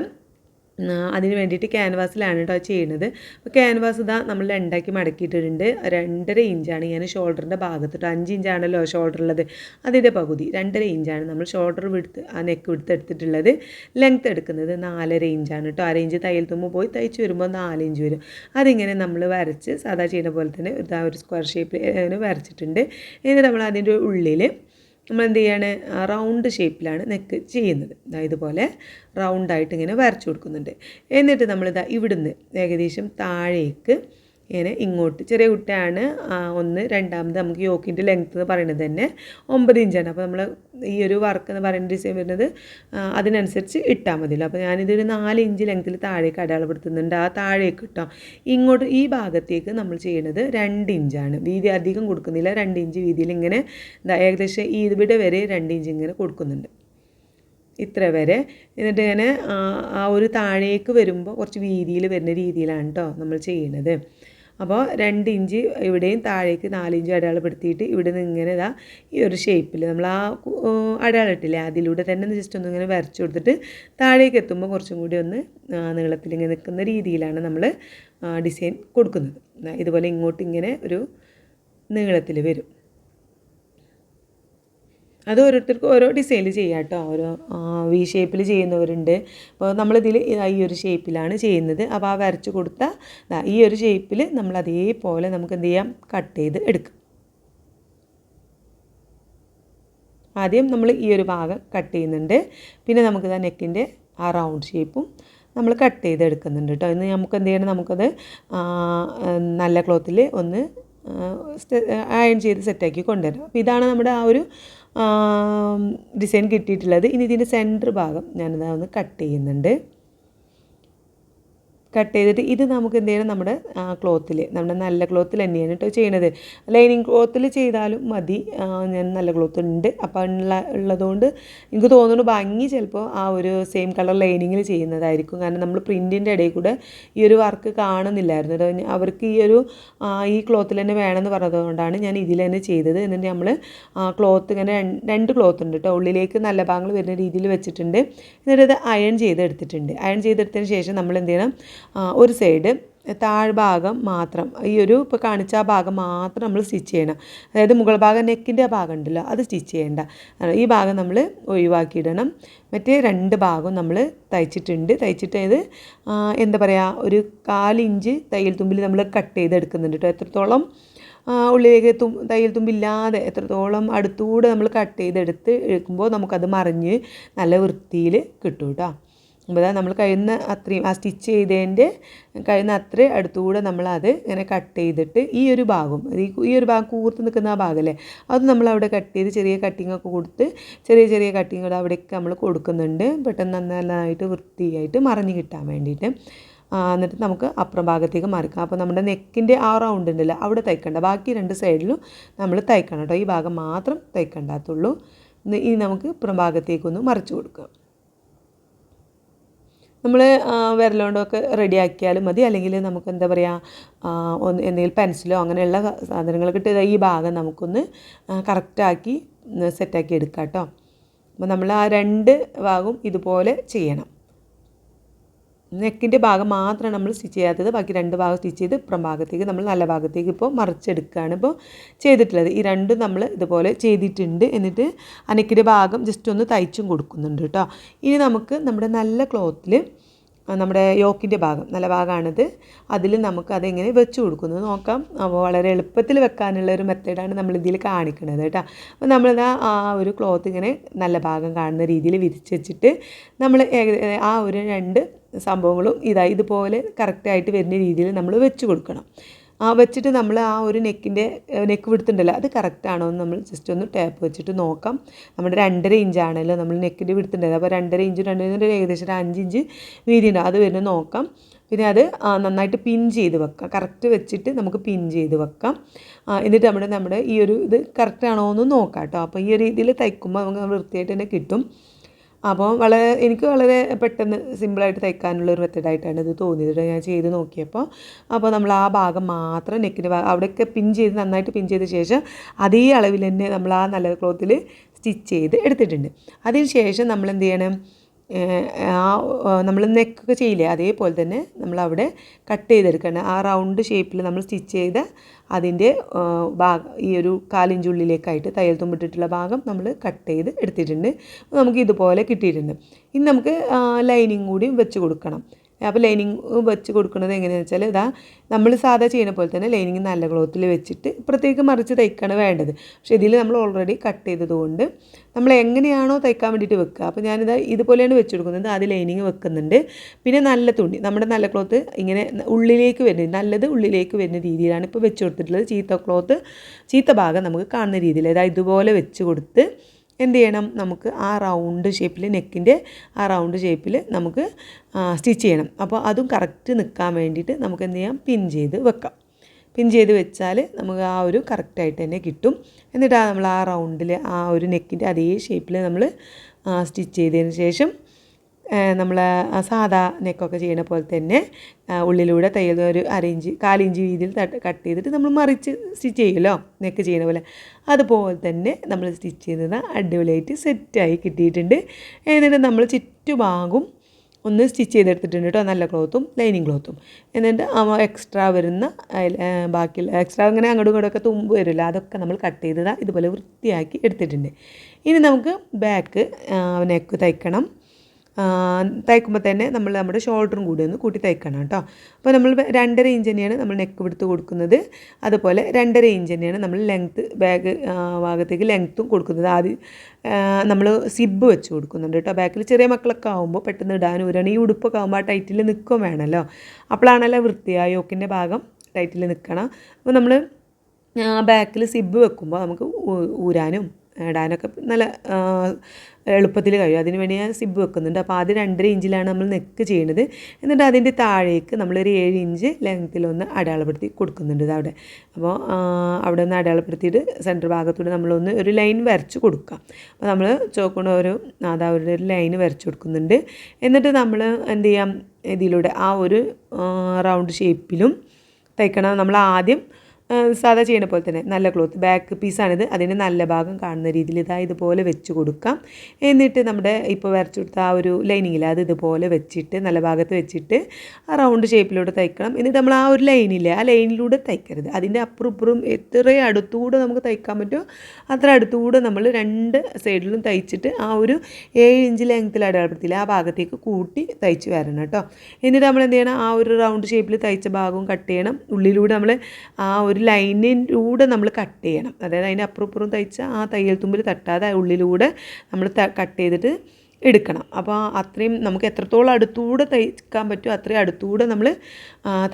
അതിന് വേണ്ടിയിട്ട് ക്യാൻവാസിലാണ് കേട്ടോ ചെയ്യുന്നത് അപ്പോൾ ക്യാൻവാസ് ഇതാ നമ്മൾ രണ്ടാക്കി മടക്കിയിട്ടിട്ടുണ്ട്. രണ്ടര ഇഞ്ചാണ് ഞാൻ ഷോൾഡറിന്റെ ഭാഗത്തിട്ട്. അഞ്ച് ഇഞ്ചാണല്ലോ ഷോൾഡർ ഉള്ളത് അതിന്റെ പകുതി രണ്ടര ഇഞ്ചാണ് നമ്മൾ ഷോൾഡർ വിടുത്ത് ആ നെക്ക് വിടുത്ത് എടുത്തിട്ടുള്ളത്. ലെങ്ത്ത് എടുക്കുന്നത് നാലര ഇഞ്ചാണ് കേട്ടോ അര ഇഞ്ച് തയ്യൽ തുമ്പ് പോയി തയ്ച്ച് വരുമ്പോൾ നാല് ഇഞ്ച് വരും. അതിങ്ങനെ നമ്മൾ വരച്ച് സാധാ ചെയ്യുന്ന പോലെ തന്നെ ഒരു സ്ക്വയർ ഷേപ്പിൽ വരച്ചിട്ടുണ്ട്. ഇനി നമ്മൾ അതിന്റെ ഉള്ളിൽ നമ്മൾ എന്ത് ചെയ്യാണ്? റൗണ്ട് ഷേപ്പിലാണ് നെക്ക് ചെയ്യുന്നത്. ഇതാ ഇതുപോലെ റൗണ്ടായിട്ട് ഇങ്ങനെ വരച്ചു കൊടുക്കുന്നുണ്ട്. എന്നിട്ട് നമ്മളിതാ ഇവിടുന്ന് ഏകദേശം താഴേക്ക് ഇങ്ങനെ ഇങ്ങോട്ട്. ചെറിയ കുട്ടിയാണ്. ഒന്ന് രണ്ടാമത് നമുക്ക് യോക്കിന്റെ ലെങ്ത്ത് എന്ന് പറയുന്നത് തന്നെ ഒമ്പത് ഇഞ്ചാണ് അപ്പോൾ നമ്മൾ ഈ ഒരു വർക്ക് എന്ന് പറയുന്ന ഡിസൈൻ വരുന്നത് അതിനനുസരിച്ച് ഇട്ടാൽ മതിയല്ലോ. അപ്പോൾ ഞാനിതൊരു നാല് ഇഞ്ച് ലെങ്ത്തിൽ താഴേക്ക് അടയാളപ്പെടുത്തുന്നുണ്ട്. ആ താഴേക്ക് ഇട്ടോ. ഇങ്ങോട്ട് ഈ ഭാഗത്തേക്ക് നമ്മൾ ചെയ്യുന്നത് രണ്ട് ഇഞ്ചാണ് വീതി അധികം കൊടുക്കുന്നില്ല. രണ്ട് ഇഞ്ച് വീതിയിൽ ഇങ്ങനെ ഏകദേശം ഈ ഇവിടെ വരെ രണ്ട് ഇഞ്ച് ഇങ്ങനെ കൊടുക്കുന്നുണ്ട്. ഇത്ര വരെ. എന്നിട്ട് ഇങ്ങനെ ആ, ഒരു താഴേക്ക് വരുമ്പോൾ കുറച്ച് വീതിയിൽ വരുന്ന രീതിയിലാണ് കേട്ടോ നമ്മൾ ചെയ്യുന്നത് അപ്പോൾ രണ്ട് ഇഞ്ച് ഇവിടെയും താഴേക്ക് നാലിഞ്ച് അടയാളപ്പെടുത്തിയിട്ട് ഇവിടെ നിന്ന് ഇങ്ങനെ ഇതാ ഈ ഒരു ഷേപ്പിൽ നമ്മൾ ആ അടയാളിട്ടില്ലേ അതിലൂടെ തന്നെ ജസ്റ്റ് ഒന്ന് ഇങ്ങനെ വരച്ചു കൊടുത്തിട്ട് താഴേക്ക് എത്തുമ്പോൾ കുറച്ചും കൂടി ഒന്ന് നീളത്തിൽ ഇങ്ങനെ നിൽക്കുന്ന രീതിയിലാണ് നമ്മൾ ഡിസൈൻ കൊടുക്കുന്നത്. ഇതുപോലെ ഇങ്ങോട്ട് ഇങ്ങനെ ഒരു നീളത്തിൽ വരും. അത് ഓരോരുത്തർക്കും ഓരോ ഡിസൈനിൽ ചെയ്യാം കേട്ടോ. ഓരോ വി ഷേപ്പിൽ ചെയ്യുന്നവരുണ്ട്. അപ്പോൾ നമ്മളിതിൽ ഈ ഒരു ഷേപ്പിലാണ് ചെയ്യുന്നത്. അപ്പോൾ ആ വരച്ച് കൊടുത്ത ഈ ഒരു ഷേപ്പിൽ നമ്മൾ അതേപോലെ നമുക്ക് എന്ത് ചെയ്യാം? കട്ട് ചെയ്ത് എടുക്കാം. ആദ്യം നമ്മൾ ഈ ഒരു ഭാഗം കട്ട് ചെയ്യുന്നുണ്ട്. പിന്നെ നമുക്ക് ആ നെക്കിന്റെ ആ റൗണ്ട് ഷേപ്പും നമ്മൾ കട്ട് ചെയ്ത് എടുക്കുന്നുണ്ട് കേട്ടോ. ഇന്ന് നമുക്ക് എന്ത് ചെയ്യണം? നമുക്കത് നല്ല ക്ലോത്തിൽ ഒന്ന് അയൺ ചെയ്ത് സെറ്റാക്കി കൊണ്ടുവരാം. അപ്പോൾ ഇതാണ് നമ്മുടെ ആ ഒരു ഡിസൈൻ കിട്ടിയിട്ടുള്ളത്. ഇനി ഇതിന്റെ സെന്റർ ഭാഗം ഞാനിതാ ഒന്ന് കട്ട് ചെയ്യുന്നുണ്ട്. കട്ട് ചെയ്തിട്ട് ഇത് നമുക്ക് എന്ത് ചെയ്യണം? നമ്മുടെ ക്ലോത്തിൽ നമ്മുടെ നല്ല ക്ലോത്തിൽ തന്നെയാണ് കേട്ടോ ചെയ്യണത്. ലൈനിങ് ക്ലോത്തിൽ ചെയ്താലും മതി. ഞാൻ നല്ല ക്ലോത്ത് ഉണ്ട്. അപ്പോൾ ഉള്ള ഉള്ളതുകൊണ്ട് എനിക്ക് തോന്നുന്നു ഭംഗി ചിലപ്പോൾ ആ ഒരു സെയിം കളർ ലൈനിങ്ങിൽ ചെയ്യുന്നതായിരിക്കും. കാരണം നമ്മൾ പ്രിന്റിന്റെ ഇടയിൽ കൂടെ ഈ ഒരു വർക്ക് കാണുന്നില്ലായിരുന്നു. കേട്ടോ അവർക്ക് ഈ ഒരു ഈ ക്ലോത്തിൽ തന്നെ വേണമെന്ന് പറഞ്ഞതുകൊണ്ടാണ് ഞാൻ ഇതിൽ തന്നെ ചെയ്തത്. എന്നിട്ട് നമ്മൾ ക്ലോത്ത് ഇങ്ങനെ രണ്ട് ക്ലോത്ത് ഉണ്ട് കേട്ടോ ഉള്ളിലേക്ക് നല്ല ഭാഗങ്ങൾ വരുന്ന രീതിയിൽ വെച്ചിട്ടുണ്ട്. എന്നിട്ട് ഇത് അയൺ ചെയ്തെടുത്തിട്ടുണ്ട്. അയൺ ചെയ്തെടുത്തതിന് ശേഷം നമ്മൾ എന്ത് ചെയ്യണം? ഒരു സൈഡ് താഴ്ഭാഗം മാത്രം ഈ ഒരു ഇപ്പോൾ കാണിച്ച ആ ഭാഗം മാത്രം നമ്മൾ സ്റ്റിച്ച് ചെയ്യണം. അതായത് മുകൾ ഭാഗം നെക്കിന്റെ ആ ഭാഗം ഉണ്ടല്ലോ അത് സ്റ്റിച്ച് ചെയ്യേണ്ട. ഈ ഭാഗം നമ്മൾ ഒഴിവാക്കിയിടണം. മറ്റേ രണ്ട് ഭാഗവും നമ്മൾ തയ്ച്ചിട്ടുണ്ട്. തയ്ച്ചിട്ട് ആ, എന്താ പറയുക ഒരു കാലിഞ്ച് തയ്യൽ തുമ്പിൽ നമ്മൾ കട്ട് ചെയ്തെടുക്കുന്നുണ്ട് കേട്ടോ. എത്രത്തോളം ഉള്ളിലേക്ക് തും തയ്യൽ തുമ്പില്ലാതെ എത്രത്തോളം അടുത്തൂടെ നമ്മൾ കട്ട് ചെയ്തെടുത്ത് എടുക്കുമ്പോൾ നമുക്കത് മറിഞ്ഞ് നല്ല വൃത്തിയിൽ കിട്ടും കേട്ടോ. അപ്പോൾ നമ്മൾ കഴിയുന്ന അത്രയും ആ സ്റ്റിച്ച് ചെയ്തതിന്റെ കഴിയുന്ന അത്രയും അടുത്തുകൂടെ നമ്മളത് ഇങ്ങനെ കട്ട് ചെയ്തിട്ട് ഈ ഒരു ഭാഗം ഈ ഒരു ഭാഗം കൂർത്ത് നിൽക്കുന്ന ആ ഭാഗമല്ലേ അത് നമ്മൾ അവിടെ കട്ട് ചെയ്ത് ചെറിയ കട്ടിങ്ങൊക്കെ കൊടുത്ത് ചെറിയ ചെറിയ കട്ടിങ്ങുകൾ അവിടെയൊക്കെ നമ്മൾ കൊടുക്കുന്നുണ്ട്. പെട്ടെന്ന് നന്നായിട്ട് വൃത്തിയായിട്ട് മറിഞ്ഞ് കിട്ടാൻ വേണ്ടിയിട്ട്. എന്നിട്ട് നമുക്ക് അപ്പുറം ഭാഗത്തേക്ക് മറിക്കാം. അപ്പോൾ നമ്മുടെ നെക്കിന്റെ ആ റൗണ്ട് ഉണ്ടല്ലോ അവിടെ തയ്ക്കണ്ട. ബാക്കി രണ്ട് സൈഡിലും നമ്മൾ തയ്ക്കണം കേട്ടോ. ഈ ഭാഗം മാത്രം തയ്ക്കണ്ടാത്തുള്ളൂ. ഇനി നമുക്ക് ഇപ്പുറം ഭാഗത്തേക്കൊന്ന് മറിച്ച് കൊടുക്കാം. നമ്മൾ റെഡി ആക്കിയാലും മതി. അല്ലെങ്കിൽ നമുക്ക് എന്താ പറയുക ഒന്ന് എന്തെങ്കിലും പെൻസിലോ അങ്ങനെയുള്ള സാധനങ്ങളൊക്കെ ഇട്ട് ഈ ഭാഗം നമുക്കൊന്ന് കറക്റ്റാക്കി സെറ്റാക്കി എടുക്കാം കേട്ടോ അപ്പോൾ നമ്മൾ ആ രണ്ട് ഭാഗവും ഇതുപോലെ ചെയ്യണം. നെക്കിന്റെ ഭാഗം മാത്രമാണ് നമ്മൾ സ്റ്റിച്ച് ചെയ്യാത്തത് ബാക്കി രണ്ട് ഭാഗം സ്റ്റിച്ച് ചെയ്ത് ഇപ്പുറം ഭാഗത്തേക്ക് നമ്മൾ നല്ല ഭാഗത്തേക്ക് ഇപ്പോൾ മറിച്ചെടുക്കുകയാണ് ഇപ്പോൾ ചെയ്തിട്ടുള്ളത്. ഈ രണ്ടും നമ്മൾ ഇതുപോലെ ചെയ്തിട്ടുണ്ട്. എന്നിട്ട് ആ നെക്കിന്റെ ഭാഗം ജസ്റ്റ് ഒന്ന് തയ്ച്ചും കൊടുക്കുന്നുണ്ട് കേട്ടോ. ഇനി നമുക്ക് നമ്മുടെ നല്ല ക്ലോത്തിൽ നമ്മുടെ യോക്കിന്റെ ഭാഗം നല്ല ഭാഗമാണിത്. അതിൽ നമുക്ക് അതെങ്ങനെ വെച്ച് കൊടുക്കുന്നത് നോക്കാം. അപ്പോൾ വളരെ എളുപ്പത്തിൽ വെക്കാനുള്ള ഒരു മെത്തേഡാണ് നമ്മൾ ഇതിൽ കാണിക്കുന്നത് കേട്ടോ. അപ്പോൾ നമ്മൾ ആ ഒരു ക്ലോത്ത് ഇങ്ങനെ നല്ല ഭാഗം കാണുന്ന രീതിയിൽ വിരിച്ച് വെച്ചിട്ട് നമ്മൾ ആ ഒരു രണ്ട് സംഭവങ്ങളും ഇതാ ഇതുപോലെ കറക്റ്റായിട്ട് വരുന്ന രീതിയിൽ നമ്മൾ വെച്ച് കൊടുക്കണം. ആ വെച്ചിട്ട് നമ്മൾ ആ ഒരു നെക്കിന്റെ നെക്ക് വിടുത്തുണ്ടല്ലോ അത് കറക്റ്റാണോ എന്ന് നമ്മൾ ജസ്റ്റ് ഒന്ന് ടാപ്പ് വെച്ചിട്ട് നോക്കാം. നമ്മുടെ രണ്ടര ഇഞ്ചാണല്ലോ നമ്മൾ നെക്കിന്റെ വിടുത്തുണ്ടായത് അപ്പോൾ രണ്ടര ഇഞ്ച് രണ്ടര ഏകദേശം ഒരു അഞ്ച് ഇഞ്ച് വീതി ഉണ്ടാവും അത് വരുന്ന നോക്കാം. പിന്നെ അത് നന്നായിട്ട് പിൻ ചെയ്ത് വെക്കാം. കറക്റ്റ് വെച്ചിട്ട് നമുക്ക് പിൻ ചെയ്ത് വെക്കാം. എന്നിട്ട് നമ്മുടെ നമ്മുടെ ഈ ഒരു ഇത് കറക്റ്റാണോ എന്ന് നോക്കാം കേട്ടോ. അപ്പോൾ ഈ ഒരു രീതിയിൽ തയ്ക്കുമ്പോൾ നമുക്ക് വൃത്തിയായിട്ട് തന്നെ കിട്ടും. അപ്പോൾ വളരെ എനിക്ക് വളരെ പെട്ടെന്ന് സിമ്പിളായിട്ട് തയ്ക്കാനുള്ള ഒരു മെത്തഡായിട്ടാണ് ഇത് തോന്നിയത് ഞാൻ ചെയ്ത് നോക്കിയപ്പോൾ അപ്പോൾ നമ്മൾ ആ ഭാഗം മാത്രം നെക്കിന്റെ ഭാഗം അവിടെയൊക്കെ പിൻ ചെയ്ത് നന്നായിട്ട് പിൻ ചെയ്ത ശേഷം അതേ അളവിൽ തന്നെ നമ്മൾ ആ നല്ല ക്ലോത്തിൽ സ്റ്റിച്ച് ചെയ്ത് എടുത്തിട്ടുണ്ട്. അതിന് ശേഷം നമ്മൾ എന്ത് ചെയ്യണം? ആ നമ്മൾ നെക്കൊക്കെ ചെയ്യില്ലേ? അതേപോലെ തന്നെ നമ്മൾ അവിടെ കട്ട് ചെയ്തെടുക്കണം. ആ റൗണ്ട് ഷേപ്പിൽ നമ്മൾ സ്റ്റിച്ച് ചെയ്ത അതിന്റെ ഭാഗം ഈ ഒരു കാലിഞ്ചുള്ളിലേക്കായിട്ട് തയ്യൽ തുമ്പിട്ടിട്ടുള്ള ഭാഗം നമ്മൾ കട്ട് ചെയ്ത് എടുത്തിട്ടുണ്ട്. നമുക്ക് ഇതുപോലെ കിട്ടിയിട്ടുണ്ട്. ഇനി നമുക്ക് ലൈനിങ് കൂടി വെച്ച് കൊടുക്കണം. അപ്പോൾ ലൈനിങ് വെച്ച് കൊടുക്കുന്നത് എങ്ങനെയാണെന്ന് വെച്ചാൽ ഇതാ നമ്മൾ സാധാ ചെയ്യുന്ന പോലെ തന്നെ ലൈനിങ് നല്ല ക്ലോത്തിൽ വെച്ചിട്ട് പ്രത്യേകം മറിച്ച് തയ്ക്കാണ് വേണ്ടത്. പക്ഷേ ഇതിൽ നമ്മൾ ഓൾറെഡി കട്ട് ചെയ്തതുകൊണ്ട് നമ്മൾ എങ്ങനെയാണോ തയ്ക്കാൻ വേണ്ടിയിട്ട് വെക്കുക. അപ്പോൾ ഞാനിതാ ഇതുപോലെയാണ് വെച്ച് കൊടുക്കുന്നത്. ആദ്യം ലൈനിങ് വെക്കുന്നുണ്ട്. പിന്നെ നല്ല തുണി നമ്മുടെ നല്ല ക്ലോത്ത് ഇങ്ങനെ ഉള്ളിലേക്ക് വരുന്നത് നല്ലത് ഉള്ളിലേക്ക് വരുന്ന രീതിയിലാണ് ഇപ്പോൾ വെച്ച് കൊടുത്തിട്ടുള്ളത്. ചീത്ത ക്ലോത്ത് ചീത്ത ഭാഗം നമുക്ക് കാണുന്ന രീതിയിൽ അതായത് ഇതുപോലെ വെച്ച് കൊടുത്ത് എന്ത് ചെയ്യണം? നമുക്ക് ആ റൗണ്ട് ഷേപ്പിൽ നെക്കിന്റെ ആ റൗണ്ട് ഷേപ്പിൽ നമുക്ക് സ്റ്റിച്ച് ചെയ്യണം. അപ്പോൾ അതും കറക്റ്റ് നിൽക്കാൻ വേണ്ടിയിട്ട് നമുക്ക് എന്ത് ചെയ്യാം? പിൻ ചെയ്ത് വെക്കാം. പിൻ ചെയ്ത് വെച്ചാൽ നമുക്ക് ആ ഒരു കറക്റ്റായിട്ട് തന്നെ കിട്ടും. എന്നിട്ട് നമ്മൾ ആ റൗണ്ടിൽ ആ ഒരു നെക്കിന്റെ അതേ ഷേപ്പിൽ നമ്മൾ സ്റ്റിച്ച് ചെയ്തതിന് ശേഷം നമ്മൾ സാധാ നെക്കൊക്കെ ചെയ്യുന്ന പോലെ തന്നെ ഉള്ളിലൂടെ തയ്യൽ ഒരു അരയിഞ്ച് കാലിഞ്ച് വീതിയിൽ കട്ട് ചെയ്തിട്ട് നമ്മൾ മറിച്ച് സ്റ്റിച്ച് ചെയ്യുമല്ലോ നെക്ക് ചെയ്യുന്ന പോലെ. അതുപോലെ തന്നെ നമ്മൾ സ്റ്റിച്ച് ചെയ്യുന്നത് അടിപൊളിയായിട്ട് സെറ്റായി കിട്ടിയിട്ടുണ്ട്. എന്നിട്ട് നമ്മൾ ചുറ്റുഭാഗം ഒന്ന് സ്റ്റിച്ച് ചെയ്തെടുത്തിട്ടുണ്ട് കേട്ടോ നല്ല ക്ലോത്തും ലൈനിങ് ക്ലോത്തും. എന്നിട്ട് എക്സ്ട്രാ വരുന്ന ബാക്കി എക്സ്ട്രാ അങ്ങനെ അങ്ങോട്ടും ഇങ്ങോട്ടൊക്കെ തുമ്പ് വരില്ല അതൊക്കെ നമ്മൾ കട്ട് ചെയ്തതാണ് ഇതുപോലെ വൃത്തിയാക്കി എടുത്തിട്ടുണ്ട്. ഇനി നമുക്ക് ബാക്ക് നെക്ക് തയ്ക്കണം. തയ്ക്കുമ്പോൾ തന്നെ നമ്മൾ നമ്മുടെ ഷോൾഡറും കൂടി ഒന്ന് കൂട്ടി തയ്ക്കണം കേട്ടോ. അപ്പോൾ നമ്മൾ രണ്ടര ഇഞ്ച് തന്നെയാണ് നമ്മൾ നെക്ക് എടുത്ത് കൊടുക്കുന്നത്. അതുപോലെ രണ്ടര ഇഞ്ച് തന്നെയാണ് നമ്മൾ ലെങ്ത്ത് ബാഗ് ഭാഗത്തേക്ക് ലെങ്ത്തും കൊടുക്കുന്നത്. ആദ്യം നമ്മൾ സിബ് വെച്ച് കൊടുക്കുന്നുണ്ട് കേട്ടോ. ബാക്കിൽ ചെറിയ മക്കളൊക്കെ ആകുമ്പോൾ പെട്ടെന്ന് ഇടാനും ഊരാണ് ഈ ഉടുപ്പൊക്കെ ആകുമ്പോൾ ആ ടൈറ്റിൽ നിൽക്കുകയും വേണമല്ലോ. അപ്പോഴാണല്ലോ വൃത്തിയായ. യോക്കിന്റെ ഭാഗം ടൈറ്റിൽ നിൽക്കണം. അപ്പോൾ നമ്മൾ ബാക്കിൽ സിബ് വെക്കുമ്പോൾ നമുക്ക് ഊരാനും ഇടാനൊക്കെ നല്ല എളുപ്പത്തിൽ കഴിയും. അതിന് വേണ്ടി ഞാൻ സിബ് വെക്കുന്നുണ്ട്. അപ്പോൾ ആദ്യം രണ്ടര ഇഞ്ചിലാണ് നമ്മൾ നെക്ക് ചെയ്യുന്നത് എന്നിട്ട് അതിന്റെ താഴേക്ക് നമ്മളൊരു ഏഴ് ഇഞ്ച് ലെങ്ത്തിലൊന്ന് അടയാളപ്പെടുത്തി കൊടുക്കുന്നുണ്ട് ഇത് അവിടെ. അപ്പോൾ അവിടെ ഒന്ന് അടയാളപ്പെടുത്തിയിട്ട് സെന്റർ ഭാഗത്തൂടെ നമ്മളൊന്ന് ഒരു ലൈൻ വരച്ച് കൊടുക്കാം. അപ്പോൾ നമ്മൾ ചോക്കുന്ന ഒരു അതാ ഒരു ലൈൻ വരച്ച് കൊടുക്കുന്നുണ്ട്. എന്നിട്ട് നമ്മൾ എന്ത് ചെയ്യാം? ഇതിലൂടെ ആ ഒരു റൗണ്ട് ഷേപ്പിലും തയ്ക്കണം. നമ്മൾ ആദ്യം സാധാ ചെയ്യുന്ന പോലെ തന്നെ നല്ല ക്ലോത്ത് ബാക്ക് പീസാണിത് അതിന് നല്ല ഭാഗം കാണുന്ന രീതിയിൽ ഇതാ ഇതുപോലെ വെച്ച് കൊടുക്കാം. എന്നിട്ട് നമ്മുടെ ഇപ്പോൾ വരച്ചു കൊടുത്ത ആ ഒരു ലൈനിങ്ങിൽ അത് ഇതുപോലെ വെച്ചിട്ട് നല്ല ഭാഗത്ത് വെച്ചിട്ട് ആ റൗണ്ട് ഷേപ്പിലൂടെ തയ്ക്കണം. എന്നിട്ട് നമ്മൾ ആ ഒരു ലൈനില്ലേ ആ ലൈനിലൂടെ തയ്ക്കരുത്. അതിന്റെ അപ്പുറം ഇപ്പുറം എത്ര അടുത്തുകൂടെ നമുക്ക് തയ്ക്കാൻ പറ്റുമോ അത്ര അടുത്തുകൂടെ നമ്മൾ രണ്ട് സൈഡിലും തയ്ച്ചിട്ട് ആ ഒരു ഏഴ് ഇഞ്ച് ലെങ്ത്തിൽ അടയാളപ്പെടുത്തിയില്ല ആ ഭാഗത്തേക്ക് കൂട്ടി തയ്ച്ച് വരണം കേട്ടോ. എന്നിട്ട് നമ്മൾ എന്ത് ചെയ്യണം? ആ ഒരു റൗണ്ട് ഷേപ്പിൽ തയ്ച്ച ഭാഗവും കട്ട് ചെയ്യണം. ഉള്ളിലൂടെ നമ്മൾ ആ ഒരു ഒരു ലൈനിലൂടെ നമ്മൾ കട്ട് ചെയ്യണം. അതായത് അതിന്റെ അപ്പുറപ്പുറം ഇപ്പുറം തയ്ച്ച ആ തയ്യൽ തുമ്പിൽ തട്ടാതെ ഉള്ളിലൂടെ നമ്മൾ കട്ട് ചെയ്തിട്ട് എടുക്കണം. അപ്പോൾ അത്രയും നമുക്ക് എത്രത്തോളം അടുത്തൂടെ തയ്ക്കാൻ പറ്റുമോ അത്രയും അടുത്തൂടെ നമ്മൾ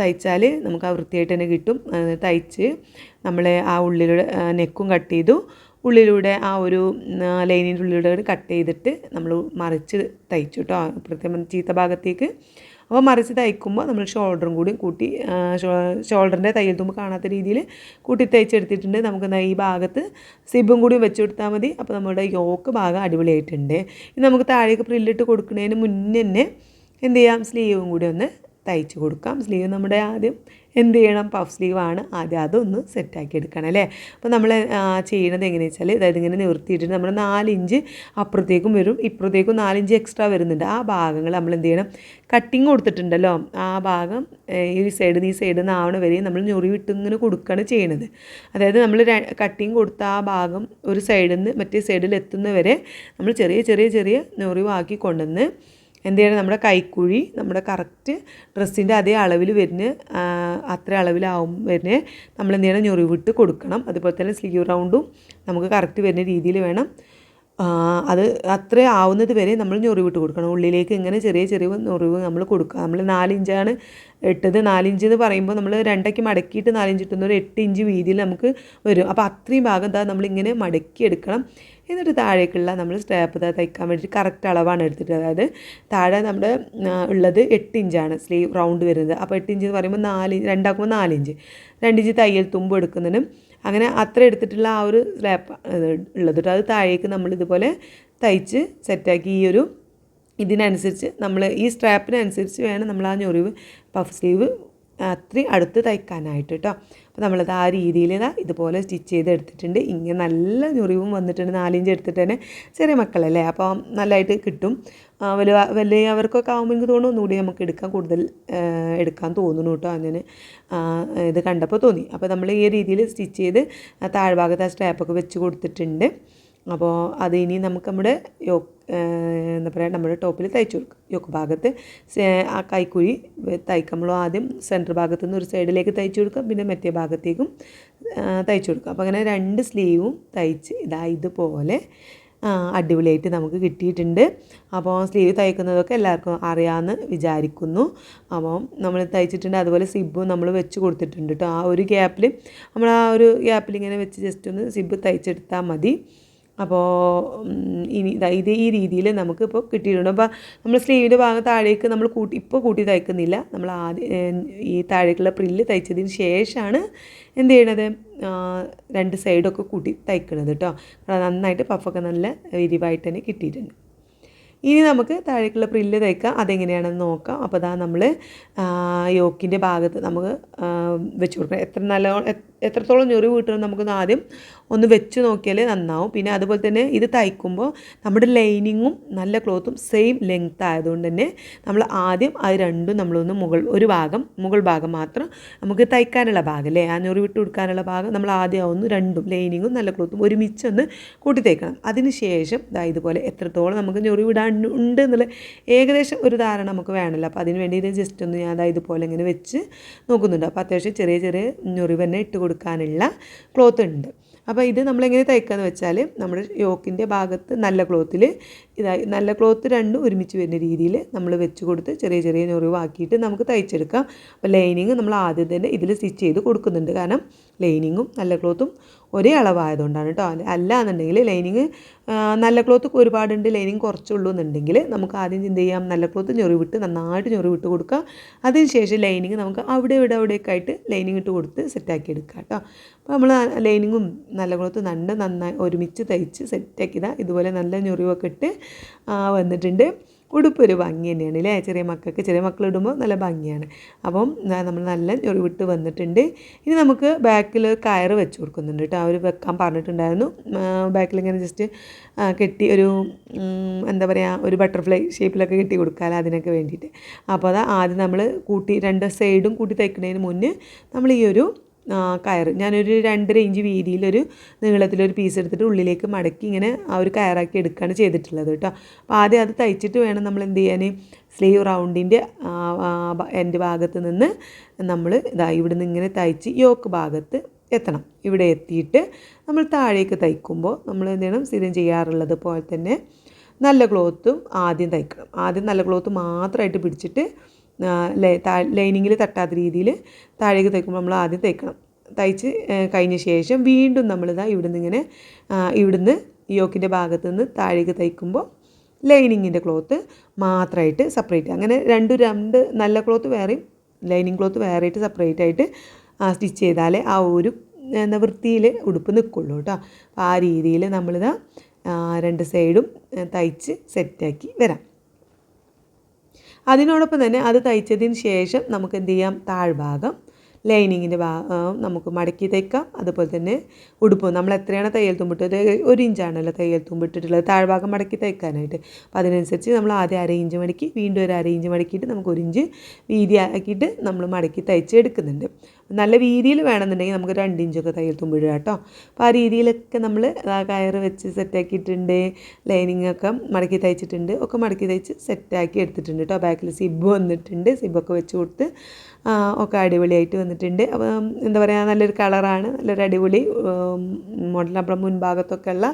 തയ്ച്ചാൽ നമുക്ക് ആ വൃത്തിയായിട്ട് തന്നെ കിട്ടും. തയ്ച്ച് നമ്മൾ ആ ഉള്ളിലൂടെ നെക്കും കട്ട് ചെയ്തു. ഉള്ളിലൂടെ ആ ഒരു ലൈനിന്റെ ഉള്ളിലൂടെ കട്ട് ചെയ്തിട്ട് നമ്മൾ മറിച്ച് തയ്ച്ചു കേട്ടോ. പ്രത്യേകം ചീത്ത ഭാഗത്തേക്ക് അപ്പോൾ മറിച്ച് തയ്ക്കുമ്പോൾ നമ്മൾ ഷോൾഡറും കൂടി കൂട്ടി ഷോൾഡറിന്റെ തയ്യൽ തുമ്പ് കാണാത്ത രീതിയിൽ കൂട്ടി തയ്ച്ചെടുത്തിട്ടുണ്ട്. നമുക്ക് ഈ ഭാഗത്ത് സിബും കൂടി വെച്ച് കൊടുത്താൽ മതി. അപ്പോൾ നമ്മുടെ യോക്ക് ഭാഗം അടിപൊളിയായിട്ടുണ്ട്. ഇനി നമുക്ക് താഴേക്ക് പ്രില്ലിട്ട് കൊടുക്കുന്നതിന് മുന്നേ തന്നെ എന്ത് ചെയ്യാം? സ്ലീവും കൂടി ഒന്ന് തയ്ച്ച് കൊടുക്കാം. സ്ലീവ് നമ്മുടെ ആദ്യം എന്ത് ചെയ്യണം? പഫ് സ്ലീവാണ് ആദ്യം അതൊന്ന് സെറ്റാക്കി എടുക്കണം അല്ലേ? അപ്പോൾ നമ്മൾ ചെയ്യണത് എങ്ങനെയാണെന്ന് വെച്ചാൽ അതായത് ഇങ്ങനെ നിവർത്തിയിട്ട് നമ്മൾ നാലിഞ്ച് അപ്പുറത്തേക്കും വരും ഇപ്പുറത്തേക്കും നാലിഞ്ച് എക്സ്ട്രാ വരുന്നുണ്ട്. ആ ഭാഗങ്ങൾ നമ്മൾ എന്ത് ചെയ്യണം? കട്ടിങ് കൊടുത്തിട്ടുണ്ടല്ലോ. ആ ഭാഗം ഈ സൈഡിൽ നിന്ന് ഈ സൈഡിൽ നിന്ന് ആവണ വരെ നമ്മൾ ഞൊറി വിട്ട് ഇങ്ങനെ കൊടുക്കുകയാണ് ചെയ്യണത്. അതായത് നമ്മൾ കട്ടിങ് കൊടുത്ത ആ ഭാഗം ഒരു സൈഡിൽ നിന്ന് മറ്റേ സൈഡിൽ എത്തുന്നവരെ നമ്മൾ ചെറിയ ചെറിയ ചെറിയ ഞൊറിവാക്കി കൊണ്ടുവന്ന് എന്ത് ചെയ്യണം? നമ്മുടെ കൈക്കുഴി നമ്മുടെ കറക്റ്റ് ഡ്രസ്സിന്റെ അതേ അളവിൽ വരുന്ന അത്ര അളവിലാവും വരുന്ന നമ്മൾ എന്ത് ചെയ്യണം? ഞൊറിവിട്ട് കൊടുക്കണം. അതുപോലെ തന്നെ സ്ലീവ് റൗണ്ടും നമുക്ക് കറക്റ്റ് വരുന്ന രീതിയിൽ വേണം. അത് അത്ര ആവുന്നത് വരെ നമ്മൾ ഞൊറിവിട്ട് കൊടുക്കണം. ഉള്ളിലേക്ക് ഇങ്ങനെ ചെറിയ ചെറിയ ഞൊറിവ് നമ്മൾ കൊടുക്കുക. നമ്മൾ നാലിഞ്ചാണ് ഇട്ടത്. നാലിഞ്ച് എന്ന് പറയുമ്പോൾ നമ്മൾ രണ്ടയ്ക്ക് മടക്കിയിട്ട് നാലിഞ്ച് ഇട്ടുന്ന ഒരു എട്ട് ഇഞ്ച് വീതിയിൽ നമുക്ക് വരും. അപ്പോൾ അത്രയും ഭാഗം എന്താ? നമ്മളിങ്ങനെ മടക്കി എടുക്കണം എന്നിട്ട് താഴേക്കുള്ള നമ്മൾ സ്റ്റാപ്പ് തയ്ക്കാൻ വേണ്ടിയിട്ട് കറക്റ്റ് അളവാണ് എടുത്തിട്ട്. അതായത് താഴെ നമ്മുടെ ഉള്ളത് എട്ട് ഇഞ്ചാണ് സ്ലീവ് റൗണ്ട് വരുന്നത്. അപ്പോൾ എട്ട് ഇഞ്ച് എന്ന് പറയുമ്പോൾ നാല് രണ്ടാക്കുമ്പോൾ നാലിഞ്ച് രണ്ടിഞ്ച് തയ്യൽ തുമ്പ് എടുക്കുന്നതിനും അങ്ങനെ അത്ര എടുത്തിട്ടുള്ള ആ ഒരു സ്ലാപ്പ് ഉള്ളത് അത് താഴേക്ക് നമ്മൾ ഇതുപോലെ തയ്ച്ച് സെറ്റാക്കി ഈ ഒരു ഇതിനനുസരിച്ച് നമ്മൾ ഈ സ്ട്രാപ്പിനനുസരിച്ച് വേണം നമ്മൾ ആ ഞൊറിവ് പഫ് സ്ലീവ് അത്രയും അടുത്ത് തയ്ക്കാനായിട്ട് കേട്ടോ അപ്പോൾ നമ്മളത് ആ രീതിയിൽ ഇതാ ഇതുപോലെ സ്റ്റിച്ച് ചെയ്ത് എടുത്തിട്ടുണ്ട് ഇങ്ങനെ നല്ല ഞൊറിവും വന്നിട്ടുണ്ട്. നാലിഞ്ച് എടുത്തിട്ട് തന്നെ ചെറിയ മക്കളല്ലേ? അപ്പോൾ നല്ലതായിട്ട് കിട്ടും. വലിയ വലിയവർക്കൊക്കെ ആകുമ്പോൾ എനിക്ക് തോന്നുന്നു ഒന്നുകൂടി നമുക്ക് എടുക്കാൻ കൂടുതൽ എടുക്കാൻ തോന്നുന്നു കേട്ടോ അങ്ങനെ. ഇത് കണ്ടപ്പോൾ തോന്നി. അപ്പോൾ നമ്മൾ ഈ രീതിയിൽ സ്റ്റിച്ച് ചെയ്ത് താഴ്ഭാഗത്ത് ആ സ്ട്രാപ്പൊക്കെ വെച്ച് കൊടുത്തിട്ടുണ്ട്. അപ്പോൾ അത് ഇനി നമുക്ക് നമ്മുടെ യോ എന്താ പറയുക നമ്മുടെ ടോപ്പിൽ തയ്ച്ചു കൊടുക്കും. യോക്ക് ഭാഗത്ത് ആ കൈക്കുഴി തയ്ക്കുമ്പോൾ ആദ്യം സെന്റർ ഭാഗത്തു നിന്ന് ഒരു സൈഡിലേക്ക് തയ്ച്ചു കൊടുക്കാം. പിന്നെ മറ്റേ ഭാഗത്തേക്കും തയ്ച്ചു കൊടുക്കാം. അപ്പോൾ അങ്ങനെ രണ്ട് സ്ലീവും തയ്ച്ച് ഇതാ ഇതുപോലെ അടിപൊളിയായിട്ട് നമുക്ക് കിട്ടിയിട്ടുണ്ട്. അപ്പോൾ സ്ലീവ് തയ്ക്കുന്നതൊക്കെ എല്ലാവർക്കും അറിയാമെന്ന് വിചാരിക്കുന്നു. അപ്പോൾ നമ്മൾ തയ്ച്ചിട്ടുണ്ട്. അതുപോലെ സിബും നമ്മൾ വെച്ച് കൊടുത്തിട്ടുണ്ട് കേട്ടോ ആ ഒരു ഗ്യാപ്പിൽ നമ്മൾ ആ ഒരു ഗ്യാപ്പിൽ ഇങ്ങനെ വെച്ച് ജസ്റ്റ് ഒന്ന് സിബ് തയ്ച്ചെടുത്താൽ മതി. അപ്പോൾ ഇനി ഇത് ഈ രീതിയിൽ നമുക്ക് ഇപ്പോൾ കിട്ടിയിട്ടുണ്ട്. അപ്പോൾ നമ്മൾ സ്ലീവിന്റെ ഭാഗം താഴേക്ക് നമ്മൾ കൂട്ടി ഇപ്പോൾ കൂട്ടി തയ്ക്കുന്നില്ല. നമ്മൾ ആദ്യം ഈ താഴേക്കുള്ള പ്രില്ല് തയ്ച്ചതിന് ശേഷമാണ് എന്ത് ചെയ്യണത്? രണ്ട് സൈഡൊക്കെ കൂട്ടി തയ്ക്കണത് കേട്ടോ നന്നായിട്ട് പഫൊക്കെ നല്ല വിരിവായിട്ട് തന്നെ കിട്ടിയിട്ടുണ്ട്. ഇനി നമുക്ക് താഴേക്കുള്ള പ്രില്ല് തയ്ക്കാം. അതെങ്ങനെയാണെന്ന് നോക്കാം. അപ്പോൾ അതാ നമ്മൾ യോക്കിന്റെ ഭാഗത്ത് നമുക്ക് വെച്ച് കൊടുക്കണം. എത്ര നല്ല എത്രത്തോളം ഞൊറി വീട്ടണം നമുക്കൊന്ന് ആദ്യം ഒന്ന് വെച്ച് നോക്കിയാൽ നന്നാവും. പിന്നെ അതുപോലെ തന്നെ ഇത് തയ്ക്കുമ്പോൾ നമ്മുടെ ലൈനിങ്ങും നല്ല ക്ലോത്തും സെയിം ലെങ്ത് ആയതുകൊണ്ട് തന്നെ നമ്മൾ ആദ്യം അത് രണ്ടും നമ്മളൊന്ന് മുകൾ ഒരു ഭാഗം മുകൾ ഭാഗം മാത്രം നമുക്ക് തയ്ക്കാനുള്ള ഭാഗം അല്ലേ? ആ ഞൊറി വിട്ട് കൊടുക്കാനുള്ള ഭാഗം നമ്മൾ ആദ്യം ഒന്ന് രണ്ടും ലൈനിങ്ങും നല്ല ക്ലോത്തും ഒരുമിച്ച് ഒന്ന് കൂട്ടി തയ്ക്കണം. അതിന് ശേഷം ഇതാ ഇതുപോലെ എത്രത്തോളം നമുക്ക് ഞൊറി വിടാൻ ഉണ്ട് എന്നുള്ള ഏകദേശം ഒരു ധാരണ നമുക്ക് വേണമല്ലോ. അപ്പോൾ അതിന് വേണ്ടി ഇത് ജസ്റ്റ് ഒന്ന് ഞാൻ ഇതുപോലെ ഇങ്ങനെ വെച്ച് നോക്കുന്നുണ്ട്. അപ്പോൾ അത്യാവശ്യം ചെറിയ ചെറിയ ഞൊറിവ് തന്നെ ഇട്ട് കൊടുക്കാനുള്ള ക്ലോത്ത് ഉണ്ട്. അപ്പോൾ ഇത് നമ്മളെങ്ങനെ തയ്ക്കുക എന്ന് വെച്ചാൽ നമ്മുടെ യോക്കിന്റെ ഭാഗത്ത് നല്ല ക്ലോത്തിൽ ഇതായി നല്ല ക്ലോത്ത് രണ്ടും ഒരുമിച്ച് വരുന്ന രീതിയിൽ നമ്മൾ വെച്ച് കൊടുത്ത് ചെറിയ ചെറിയ ഞൊറിവാക്കിയിട്ട് നമുക്ക് തയ്ച്ചെടുക്കാം. അപ്പോൾ ലൈനിങ് നമ്മൾ ആദ്യം തന്നെ ഇതിൽ സ്റ്റിച്ച് ചെയ്ത് കൊടുക്കുന്നുണ്ട്. കാരണം ലൈനിങ്ങും നല്ല ക്ലോത്തും ഒരേ അളവായതുകൊണ്ടാണ് കേട്ടോ. അല്ല എന്നുണ്ടെങ്കിൽ ലൈനിങ് നല്ല ക്ലോത്ത് ഒരുപാടുണ്ട് ലൈനിങ് കുറച്ചുള്ളൂ എന്നുണ്ടെങ്കിൽ നമുക്ക് ആദ്യം എന്ത് ചെയ്യാം? നല്ല ക്ലോത്ത് ഞൊറിവിട്ട് നന്നായിട്ട് ഞൊറിവിട്ട് കൊടുക്കുക അതിനുശേഷം ലൈനിങ് നമുക്ക് അവിടെ ഇവിടെ അവിടെയൊക്കെ ആയിട്ട് ലൈനിങ് ഇട്ട് കൊടുത്ത് സെറ്റാക്കി എടുക്കുക കേട്ടോ. അപ്പോൾ നമ്മൾ ലൈനിങ്ങും നല്ല ക്ലോത്ത് നല്ല നന്നായി ഒരുമിച്ച് തയ്ച്ച് സെറ്റാക്കിയതാണ് ഇതുപോലെ നല്ല ഞൊറിവൊക്കെ ഇട്ട് വന്നിട്ടുണ്ട്. ഉടുപ്പ് ഒരു ഭംഗി തന്നെയാണ് അല്ലേ ചെറിയ മക്കൾക്ക് ചെറിയ മക്കൾ ഇടുമ്പോൾ നല്ല ഭംഗിയാണ്. അപ്പം നമ്മൾ നല്ല ഞൊറിവിട്ട് വന്നിട്ടുണ്ട്. ഇനി നമുക്ക് ബാക്കിൽ കയറ് വെച്ച് കൊടുക്കുന്നുണ്ട് കേട്ടോ. അവർ വെക്കാൻ പറഞ്ഞിട്ടുണ്ടായിരുന്നു. ബാക്കിൽ ഇങ്ങനെ ജസ്റ്റ് കെട്ടി ഒരു എന്താ പറയുക ഒരു ബട്ടർഫ്ലൈ ഷേപ്പിലൊക്കെ കെട്ടി കൊടുക്കാമല്ലോ അതിനൊക്കെ വേണ്ടിയിട്ട്. അപ്പോൾ അത് ആദ്യം നമ്മൾ കൂട്ടി രണ്ട് സൈഡും കൂട്ടി തയ്ക്കുന്നതിന് മുന്നേ നമ്മൾ ഈ ഒരു കയറ്. ഞാനൊരു രണ്ടര ഇഞ്ച് വീതിയിലൊരു നീളത്തിലൊരു പീസ് എടുത്തിട്ട് ഉള്ളിലേക്ക് മടക്കി ഇങ്ങനെ ആ ഒരു കയറാക്കി എടുക്കുകയാണ് ചെയ്തിട്ടുള്ളത് കേട്ടോ. അപ്പോൾ ആദ്യം അത് തയ്ച്ചിട്ട് വേണം നമ്മൾ എന്ത് ചെയ്യാൻ സ്ലീവ് റൗണ്ടിന്റെ എന്റെ ഭാഗത്ത് നിന്ന് നമ്മൾ ഇതാ ഇവിടെ നിന്ന് ഇങ്ങനെ തയ്ച്ച് യോക്ക് ഭാഗത്ത് എത്തണം. ഇവിടെ എത്തിയിട്ട് നമ്മൾ താഴേക്ക് തയ്ക്കുമ്പോൾ നമ്മൾ എന്ത് ചെയ്യണം? സ്ഥിരം ചെയ്യാറുള്ളത് പോലെ തന്നെ നല്ല ക്ലോത്തും ആദ്യം തയ്ക്കണം. ആദ്യം നല്ല ക്ലോത്ത് മാത്രമായിട്ട് പിടിച്ചിട്ട് ലൈനിങ്ങിൽ തട്ടാത്ത രീതിയിൽ താഴേക്ക് തയ്ക്കുമ്പോൾ നമ്മൾ ആദ്യം തയ്ക്കണം തയ്ച്ച് കഴിഞ്ഞ ശേഷം വീണ്ടും നമ്മളിതാ ഇവിടുന്ന് ഇങ്ങനെ ഇവിടുന്ന് യോക്കിന്റെ ഭാഗത്ത് നിന്ന് താഴേക്ക് തയ്ക്കുമ്പോൾ ലൈനിങ്ങിന്റെ ക്ലോത്ത് മാത്രമായിട്ട് സെപ്പറേറ്റ്. അങ്ങനെ രണ്ട് രണ്ട് നല്ല ക്ലോത്ത് വേറെയും ലൈനിങ് ക്ലോത്ത് വേറെ ആയിട്ട് സെപ്പറേറ്റ് ആയിട്ട് സ്റ്റിച്ച് ചെയ്താലേ ആ ഒരു എന്താ വൃത്തിയിൽ ഉടുപ്പ് നിൽക്കുള്ളൂ കേട്ടോ. ആ രീതിയിൽ നമ്മളിതാ രണ്ട് സൈഡും തയ്ച്ച് സെറ്റാക്കി വരാം. അതിനോടൊപ്പം തന്നെ അത് തയ്ച്ചതിന് ശേഷം നമുക്ക് എന്ത് ചെയ്യാം? താഴ്ഭാഗം ലൈനിങ്ങിന്റെ ഭാഗം നമുക്ക് മടക്കി തയ്ക്കാം. അതുപോലെ തന്നെ ഉടുപ്പ്. നമ്മൾ എത്രയാണ് തയ്യൽ തുമ്പിട്ടത്? ഒരു ഇഞ്ചാണല്ലോ തയ്യൽ തുമ്പിട്ടിട്ടുള്ളത്. താഴ്ഭാഗം മടക്കി തയ്ക്കാനായിട്ട്. അപ്പോൾ അതിനനുസരിച്ച് നമ്മൾ ആദ്യം അര ഇഞ്ച് മടക്കി വീണ്ടും ഒരു അര ഇഞ്ച് മടക്കിയിട്ട് നമുക്ക് ഒരു ഇഞ്ച് വീതി ആക്കിയിട്ട് നമ്മൾ മടക്കി തയ്ച്ച് എടുക്കുന്നുണ്ട് നല്ല രീതിയിൽ വേണമെന്നുണ്ടെങ്കിൽ നമുക്ക് രണ്ട് ഇഞ്ചൊക്കെ തയ്യൽ തുമ്പിടുക കേട്ടോ. അപ്പോൾ ആ രീതിയിലൊക്കെ നമ്മൾ ആ കയർ വെച്ച് സെറ്റാക്കിയിട്ടുണ്ട് ലൈനിങ് ഒക്കെ മടക്കി തയ്ച്ചിട്ടുണ്ട് ഒക്കെ മടക്കി തയ്ച്ച് സെറ്റാക്കി എടുത്തിട്ടുണ്ട് കേട്ടോ. ബാക്കിൽ സിബ് വന്നിട്ടുണ്ട് സിബൊക്കെ വെച്ച് കൊടുത്ത് ഒക്കെ അടിപൊളിയായിട്ട് വന്നിട്ടുണ്ട്. അപ്പം എന്താ പറയുക നല്ലൊരു കളറാണ് നല്ലൊരു അടിപൊളി മോഡൽ. നമ്മുടെ മുൻഭാഗത്തൊക്കെ ഉള്ള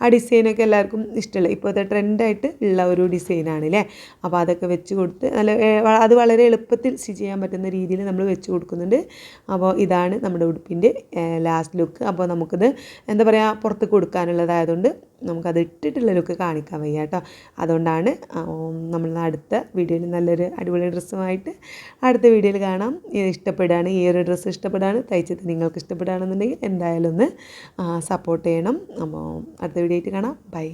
ആ ഡിസൈനൊക്കെ എല്ലാവർക്കും ഇഷ്ടമുള്ള ഇപ്പോഴത്തെ ട്രെൻഡായിട്ട് ഉള്ള ഒരു ഡിസൈനാണ് അല്ലേ? അപ്പോൾ അതൊക്കെ വെച്ച് കൊടുത്ത് നല്ല അത് വളരെ എളുപ്പത്തിൽ സ്റ്റിച്ച് ചെയ്യാൻ പറ്റുന്ന രീതിയിൽ നമ്മൾ വെച്ച് കൊടുക്കുന്നുണ്ട്. അപ്പോൾ ഇതാണ് നമ്മുടെ ഉടുപ്പിന്റെ ലാസ്റ്റ് ലുക്ക് അപ്പോൾ നമുക്കിത് എന്താ പറയുക പുറത്ത് കൊടുക്കാനുള്ളതായതുകൊണ്ട് നമുക്കത് ഇട്ടിട്ടുള്ള ലുക്ക് കാണിക്കാൻ വയ്യ കേട്ടോ. അതുകൊണ്ടാണ് നമ്മൾ അടുത്ത വീഡിയോയിൽ നല്ലൊരു അടിപൊളി ഡ്രസ്സുമായിട്ട് അടുത്ത വീഡിയോയിൽ കാണാം. ഇഷ്ടപ്പെടുകയാണ് ഈ ഒരു ഡ്രസ്സ് ഇഷ്ടപ്പെടുകയാണ് തയ്ച്ചത് നിങ്ങൾക്ക് ഇഷ്ടപ്പെടുകയാണെന്നുണ്ടെങ്കിൽ എന്തായാലും ഒന്ന് സപ്പോർട്ട് ചെയ്യണം. അപ്പോൾ അടുത്ത വീഡിയോ ആയിട്ട് കാണാം. ബൈ